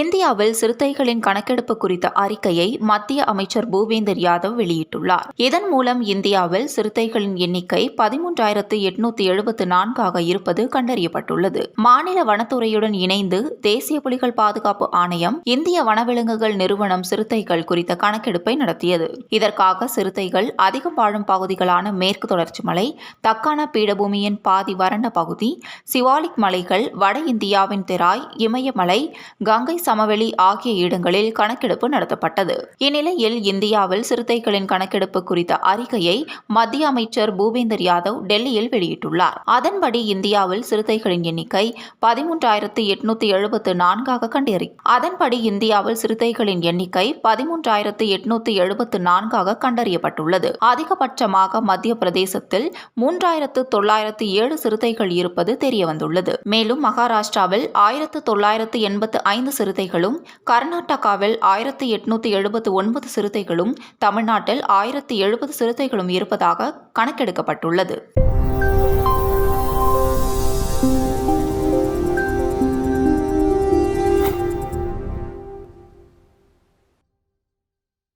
இந்தியாவில் சிறுத்தைகளின் கணக்கெடுப்பு குறித்த அறிக்கையை மத்திய அமைச்சர் பூபேந்தர் யாதவ் வெளியிட்டுள்ளார். இதன் மூலம் இந்தியாவில் சிறுத்தைகளின் எண்ணிக்கை பதிமூன்றாயிரத்து எட்நூத்தி எழுபத்து நான்காக இருப்பது கண்டறியப்பட்டுள்ளது. மாநில வனத்துறையுடன் இணைந்து தேசிய புலிகள் பாதுகாப்பு ஆணையம் இந்திய வனவிலங்குகள் நிறுவனம் சிறுத்தைகள் குறித்த கணக்கெடுப்பை நடத்தியது. இதற்காக சிறுத்தைகள் அதிகம் வாழும் பகுதிகளான மேற்கு தொடர்ச்சி மலை தக்கான பீடபூமியின் பாதி வறண்ட பகுதி சிவாலிக் மலைகள் வட இந்தியாவின் தெராய் இமயமலை கங்கை சமவெளி ஆகிய இடங்களில் கணக்கெடுப்பு நடத்தப்பட்டது. இந்நிலையில் இந்தியாவில் சிறுத்தைகளின் கணக்கெடுப்பு குறித்த அறிக்கையை மத்திய அமைச்சர் பூபேந்தர் யாதவ் டெல்லியில் வெளியிட்டுள்ளார். அதன்படி இந்தியாவில் சிறுத்தைகளின் எண்ணிக்கை பதிமூன்றாயிரத்து எட்நூத்தி எழுபத்து நான்காக கண்டறி. அதன்படி இந்தியாவில் சிறுத்தைகளின் எண்ணிக்கை பதிமூன்றாயிரத்து எட்நூத்தி எழுபத்து நான்காக கண்டறியப்பட்டுள்ளது. அதிகபட்சமாக மத்திய பிரதேசத்தில் மூன்றாயிரத்து தொள்ளாயிரத்து ஏழு சிறுத்தைகள் இருப்பது தெரியவந்துள்ளது. மேலும் மகாராஷ்டிராவில் ஆயிரத்து தொள்ளாயிரத்து எண்பத்து ஐந்து சிறுத்தைகளும் கர்நாடகாவில் ஆயிரத்தி எட்நூத்தி எழுபத்து ஒன்பது சிறுத்தைகளும் தமிழ்நாட்டில் ஆயிரத்தி எழுபது சிறுத்தைகளும் இருப்பதாக கணக்கெடுக்கப்பட்டுள்ளது.